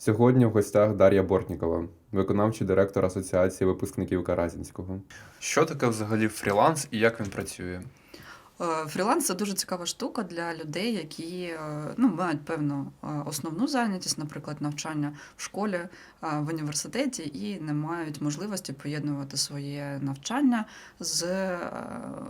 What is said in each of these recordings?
Сьогодні в гостях Дар'я Бортнікова, виконавчий директор Асоціації випускників Каразінського. Що таке взагалі фріланс і як він працює? Е, Фріланс це дуже цікава штука для людей, які е, ну, мають певну е, основну зайнятість, наприклад, навчання в школі, в університеті, і не мають можливості поєднувати своє навчання з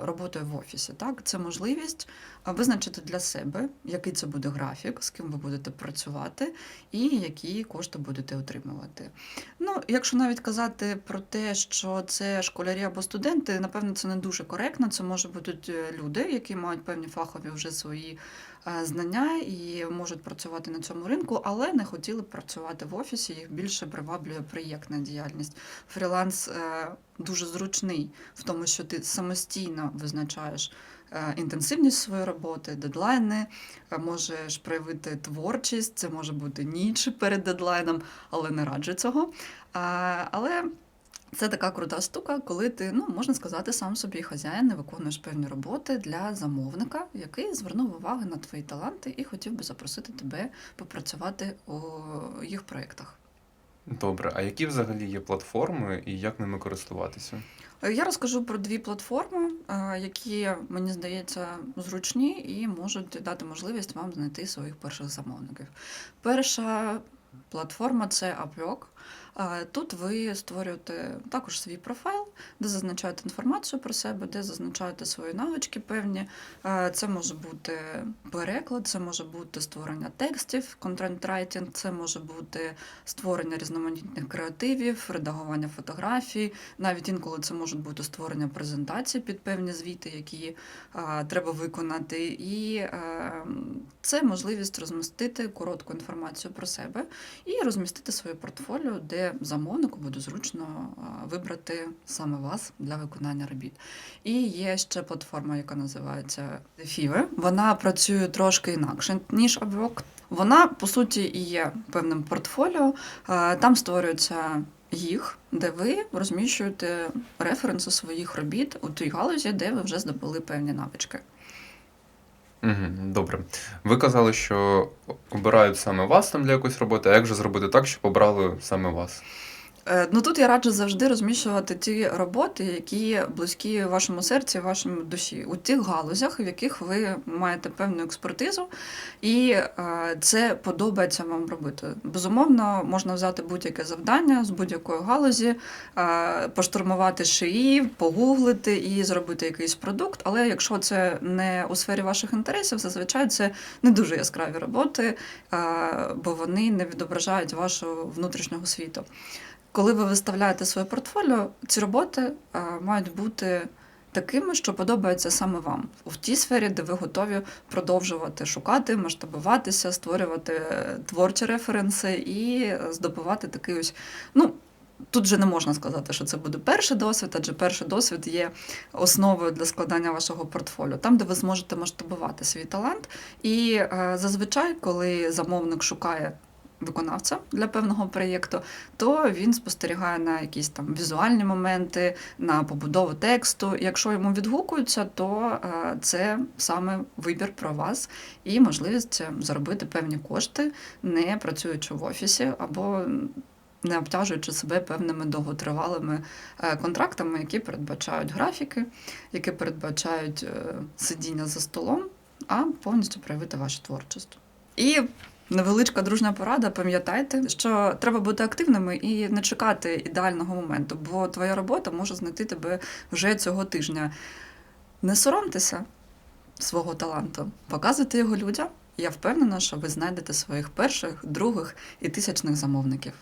роботою в офісі. Так, це можливість визначити для себе, який це буде графік, з ким ви будете працювати, і які кошти будете отримувати. Ну, якщо навіть казати про те, що це школярі або студенти, напевно, це не дуже коректно. Це може бути е, люди, які мають певні фахові вже свої е, знання і можуть працювати на цьому ринку, але не хотіли б працювати в офісі. Їх більше приваблює проєктна діяльність. Фріланс е, дуже зручний в тому, що ти самостійно визначаєш. е, Інтенсивність своєї роботи, дедлайни, можеш проявити творчість, це може бути ніч перед дедлайном, але не раджу цього. Але це така крута штука, коли ти, ну можна сказати, сам собі хазяїн, не виконуєш певні роботи для замовника, який звернув увагу на твої таланти і хотів би запросити тебе попрацювати у їх проєктах. Добре, а які взагалі є платформи і як ними користуватися? Е, Я розкажу про дві платформи, е, які мені здається зручні і можуть дати можливість вам знайти своїх перших замовників. Перша платформа це Upwork. Тут ви створюєте також свій профайл, де зазначаєте інформацію про себе, де зазначаєте свої навички певні. Це може бути переклад, це може бути створення текстів, контент-райтинг, це може бути створення різноманітних креативів, редагування фотографій, навіть інколи це можуть бути створення презентацій під певні звіти, які треба виконати. І це можливість розмістити коротку інформацію про себе і розмістити своє портфоліо, де замовнику буде зручно вибрати саме вас для виконання робіт. І є ще платформа, яка називається Fiverr. Вона працює трошки інакше, ніж Upwork. Вона, по суті, і є певним портфоліо. Там створюється їх, де ви розміщуєте референси своїх робіт у тій галузі, де ви вже здобули певні навички. Добре. Ви казали, що обирають саме вас там для якоїсь роботи, а як же зробити так, щоб обрали саме вас? Е, Ну тут я раджу завжди розміщувати ті роботи, які близькі вашому серці, вашому душі, у тих галузях, в яких ви маєте певну експертизу, і е, це подобається вам робити. Безумовно, можна взяти будь-яке завдання з будь-якої галузі, е, поштурмувати шиї, погуглити і зробити якийсь продукт. Але якщо це не у сфері ваших інтересів, зазвичай це не дуже яскраві роботи, бо вони не відображають вашого внутрішнього світу. Коли ви виставляєте своє портфоліо, ці роботи е, мають бути такими, що подобаються саме вам в тій сфері, де ви готові продовжувати шукати, масштабуватися, створювати е, творчі референси і здобувати такий ось. Ну, тут же не можна сказати, що це буде перший досвід, адже перший досвід є основою для складання вашого портфоліо, там, де ви зможете масштабувати свій талант. І е, зазвичай, коли замовник шукає виконавця для певного проєкту, то він спостерігає на якісь там візуальні моменти, на побудову тексту. Якщо йому відгукуються, то е, це саме вибір про вас і можливість заробити певні кошти, не працюючи в офісі або не обтяжуючи себе певними довготривалими е, контрактами, які передбачають графіки, які передбачають е, сидіння за столом, а повністю проявити вашу творчість. І невеличка дружня порада, пам'ятайте, що треба бути активними і не чекати ідеального моменту, бо твоя робота може знайти тебе вже цього тижня. Не соромтеся свого таланту, показуйте його людям. Я впевнена, що ви знайдете своїх перших, других і тисячних замовників.